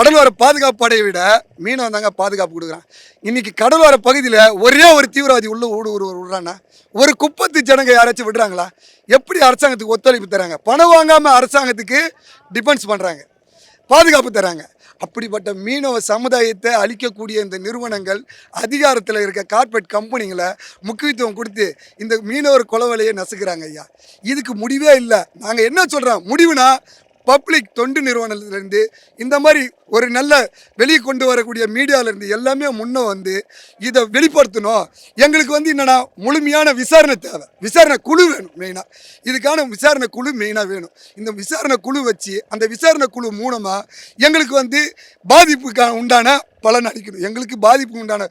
கடலோர பாதுகாப்பு படையை விட மீனவன் தாங்க பாதுகாப்பு கொடுக்குறான். இன்னைக்கு கடலோர பகுதியில் ஒரே ஒரு தீவிரவாதி உள்ள ஊடு ஒரு விடுறான்னா ஒரு குப்பத்து ஜனங்க யாராச்சும் விடுறாங்களா? எப்படி அரசாங்கத்துக்கு ஒத்துழைப்பு தராங்க? பணம் வாங்காமல் அரசாங்கத்துக்கு டிபெண்ட்ஸ் பண்ணுறாங்க பாதுகாப்பு தராங்க. அப்படிப்பட்ட மீனவ சமுதாயத்தை அழிக்கக்கூடிய இந்த நிறுவனங்கள் அதிகாரத்தில் இருக்க கார்ப்பரேட் கம்பெனிகளை முக்கியத்துவம் கொடுத்து இந்த மீனவர் கொலவலையை நசுக்கிறாங்க ஐயா. இதுக்கு முடிவே இல்லை. நாங்கள் என்ன சொல்கிறோம் முடிவுனா பப்ளிக் தொண்டு நிறுவனத்திலேருந்து இந்த மாதிரி ஒரு நல்ல வெளியே கொண்டு வரக்கூடிய மீடியாவிலேருந்து எல்லாமே முன்னே வந்து இதை வெளிப்படுத்தணும். எங்களுக்கு வந்து என்னென்னா முழுமையான விசாரணை தேவை. விசாரணை குழு வேணும் மெயினாக இதுக்கான விசாரணை குழு மெயினாக வேணும். இந்த விசாரணை குழு வச்சு அந்த விசாரணை குழு மூலமாக எங்களுக்கு வந்து பாதிப்புக்கான உண்டான பலன் அளிக்கணும். எங்களுக்கு பாதிப்பு உண்டான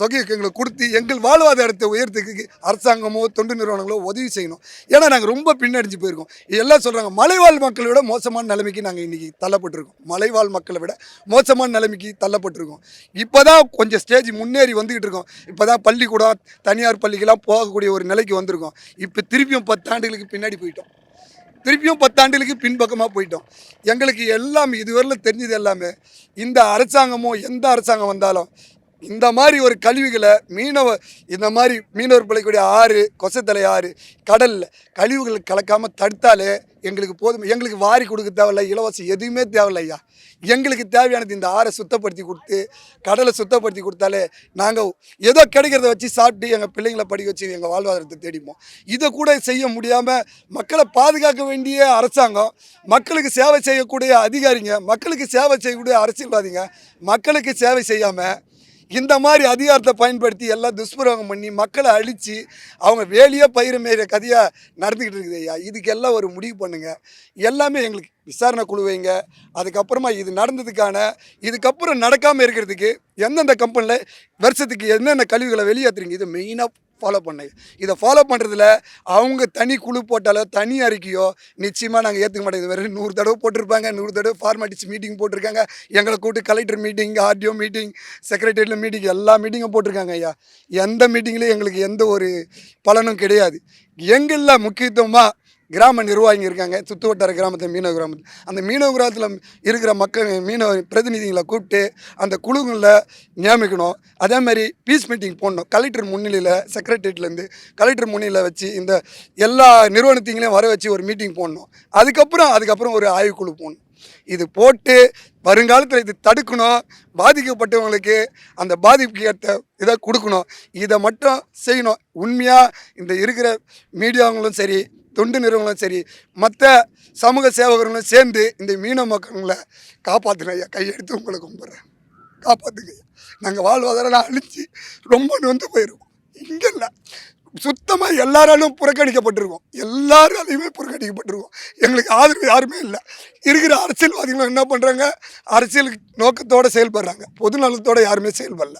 தொகையை எங்களுக்கு கொடுத்து எங்கள் வாழ்வாதாரத்தை உயர்த்துக்கு அரசாங்கமோ தொண்டு நிறுவனங்களோ உதவி செய்யணும். ஏன்னா நாங்கள் ரொம்ப பின்னடைஞ்சு போயிருக்கோம். எல்லாம் சொல்கிறாங்க மலைவாழ் மக்களை விட மோசமான நிலைமைக்கு நாங்கள் இன்றைக்கி தள்ளப்பட்டிருக்கோம். மலைவாழ் மக்களை விட மோசமான நிலைமைக்கு தள்ளப்பட்டிருக்கோம். இப்போ தான் கொஞ்சம் ஸ்டேஜ் முன்னேறி வந்துக்கிட்டு இருக்கோம். இப்போ தான் பள்ளிக்கூடம் தனியார் பள்ளிக்கெல்லாம் போகக்கூடிய ஒரு நிலைக்கு வந்திருக்கோம். இப்போ திருப்பியும் பத்தாண்டுகளுக்கு பின்னாடி போயிட்டோம். திருப்பியும் பத்தாண்டுகளுக்கு பின்பக்கமாக போயிட்டோம். எங்களுக்கு எல்லாம் இதுவரையிலும் தெரிஞ்சது எல்லாமே இந்த அரசாங்கமோ எந்த அரசாங்கம் வந்தாலும் இந்த மாதிரி ஒரு கழிவுகளை மீனவ இந்த மாதிரி மீனவர் பிழைக்கூடிய ஆறு கொசத்தலை ஆறு கடலில் கழிவுகள் கலக்காமல் தடுத்தாலே எங்களுக்கு போதும். எங்களுக்கு வாரி கொடுக்க தேவையில்ல இலவசம் எதுவுமே தேவையில்ல ஐயா. எங்களுக்கு தேவையானது இந்த ஆறை சுத்தப்படுத்தி கொடுத்து கடலை சுத்தப்படுத்தி கொடுத்தாலே நாங்கள் ஏதோ கிடைக்கிறத வச்சு சாப்பிட்டு எங்கள் பிள்ளைங்களை படிக்க வச்சு எங்கள் வாழ்வாதாரத்தை தேடிப்போம். இதை கூட செய்ய முடியாமல் மக்களை பாதுகாக்க வேண்டிய அரசாங்கம் மக்களுக்கு சேவை செய்யக்கூடிய அதிகாரிங்க மக்களுக்கு சேவை செய்யக்கூடிய அரசியல்வாதிங்க மக்களுக்கு சேவை செய்யாமல் இந்த மாதிரி அதிகாரத்தை பயன்படுத்தி எல்லாம் துஷ்பிரயோகம் பண்ணி மக்களை அழித்து அவங்க வேலையே பயிர் மேய கதையாக நடந்துக்கிட்டு இருக்குது ஐயா. இதுக்கெல்லாம் ஒரு முடிவு பண்ணுங்கள் எல்லாமே எங்களுக்கு விசாரணை குழு வைங்க. அதுக்கப்புறமா இது நடந்ததுக்கான இதுக்கப்புறம் நடக்காமல் இருக்கிறதுக்கு எந்தெந்த கம்பெனியில் வருஷத்துக்கு என்னென்ன கழிவுகளை வெளியேற்றுறீங்க இது மெயினாக ஃபாலோ பண்ணுங்க இதை ஃபாலோ பண்ணுறதுல அவங்க தனி குழு போட்டாலோ தனி அறிக்கையோ நிச்சயமாக நாங்கள் ஏற்றுக்க மாட்டோம். இது வெறும் நூறு தடவை போட்டிருப்பாங்க. நூறு தடவை ஃபார்மாலிட்டிஸ் மீட்டிங் போட்டிருக்காங்க. எங்களை கூப்பிட்டு collector meeting RTO meeting secretarial meeting எல்லா மீட்டிங்கும் போட்டிருக்காங்க ஐயா. எந்த மீட்டிங்லேயும் எங்களுக்கு எந்த ஒரு பலனும் கிடையாது. எங்களில் முக்கியத்துவமாக கிராம நிர்வாகிங்க இருக்காங்க. சுற்று வட்டார கிராமத்தில் மீனவ கிராமத்தில். அந்த மீனவ கிராமத்தில் இருக்கிற மக்கள் மீனவ பிரதிநிதிகளை கூப்பிட்டு அந்த குழுங்களில் நியமிக்கணும். அதே மாதிரி பீஸ் மீட்டிங் போடணும். கலெக்டர் முன்னிலையில் செக்ரட்டரியேட்லேருந்து கலெக்டர் முன்னிலையில் வச்சு இந்த எல்லா நிறுவனத்தையும் வர வச்சு ஒரு மீட்டிங் போடணும். அதுக்கப்புறம் அதுக்கப்புறம் ஒரு ஆய்வுக்குழு போடணும். இது போட்டு வருங்காலத்தில் இது தடுக்கணும். பாதிக்கப்பட்டவங்களுக்கு அந்த பாதிப்புக்கு ஏற்ற இதை கொடுக்கணும். இதை மட்டும் செய்யணும். உண்மையாக இந்த இருக்கிற மீடியாவங்களும் சரி தொண்டு நிறுவனங்களும் சரி மற்ற சமூக சேவகர்களும் சேர்ந்து இந்த மீனவ மக்களை காப்பாற்றுங்க ஐயா. கையெடுத்து உங்களை கும்பிட்றேன். காப்பாற்றுங்க ஐயா. நாங்கள் வாழ்வாதாரம் அழிச்சு ரொம்ப நொந்து போயிருக்கோம். இங்கே இல்லை. சுத்தமாக எல்லாராலும் புறக்கணிக்கப்பட்டிருக்கோம். எல்லாராலையுமே புறக்கணிக்கப்பட்டிருக்கோம். எங்களுக்கு ஆதரவு யாருமே இல்லை. இருக்கிற அரசியல்வாதிகளும் என்ன பண்ணுறாங்க அரசியல் நோக்கத்தோடு செயல்படுறாங்க. பொது நலத்தோடு யாருமே செயல்படல.